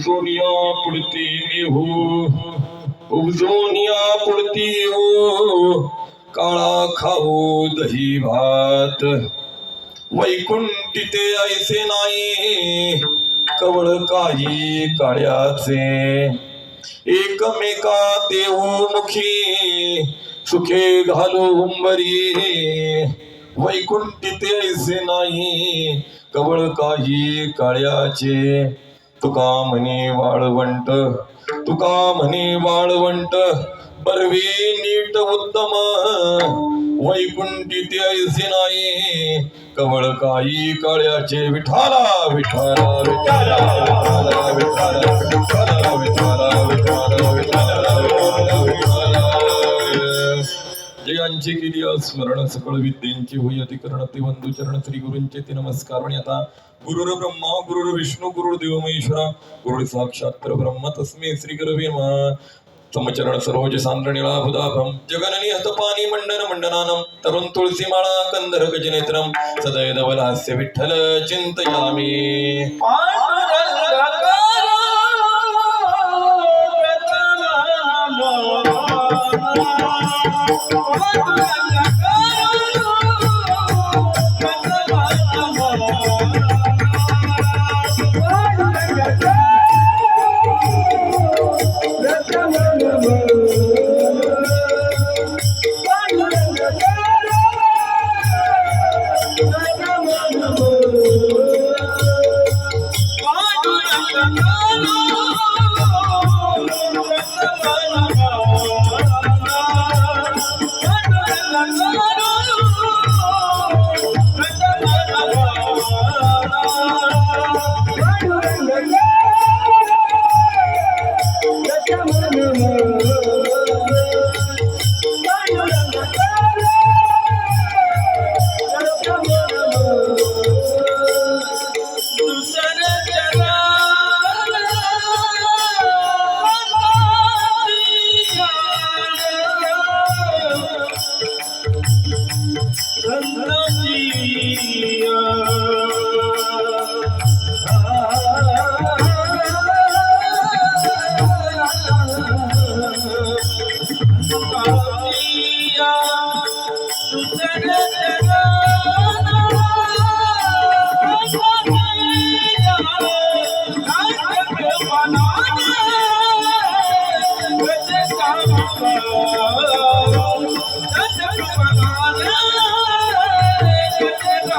उगजोनिया पुढती हो उपजोनिया पुढती हो काळा खाऊ दही भात. वैकुंठी ते ऐसे नाही. कवळ काही काळ्याचे. एकमेका देऊमुखी सुखे घालू उंबरी. वैकुंठी ते ऐसे नाही. कवळ काही काळ्याचे. तुका म्हणे वाळवंट तुका म्हणे वाळवंट बरवे नीट उत्तम वैकुंठी ते ऐसे नाही कवळ काही काळ्याचे विठाला विठाला विठाला विठाला विठाला विठाला विठाला विठाला विठाला जयांची केली स्मरण सकळ विद्येंची होई अधिकरण ते बंधू चरण श्री गुरूंचे ते नमस्कार. आणि आता गुरुर ब्रह्मा गुरुर विष्णू गुरुर देव महेश्वरा गुरुर साक्षात ब्रह्म तस्मे श्री गुरवे नमः. समचरण सरोज सांद्र निळाभुदाभम जगननी हतपानी मंडन मंडनानम तरुण तुळसी माळा कंदर गजनेत्रम सदैव हास्य विठ्ठल चिंतयामी. Oh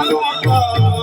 Oh.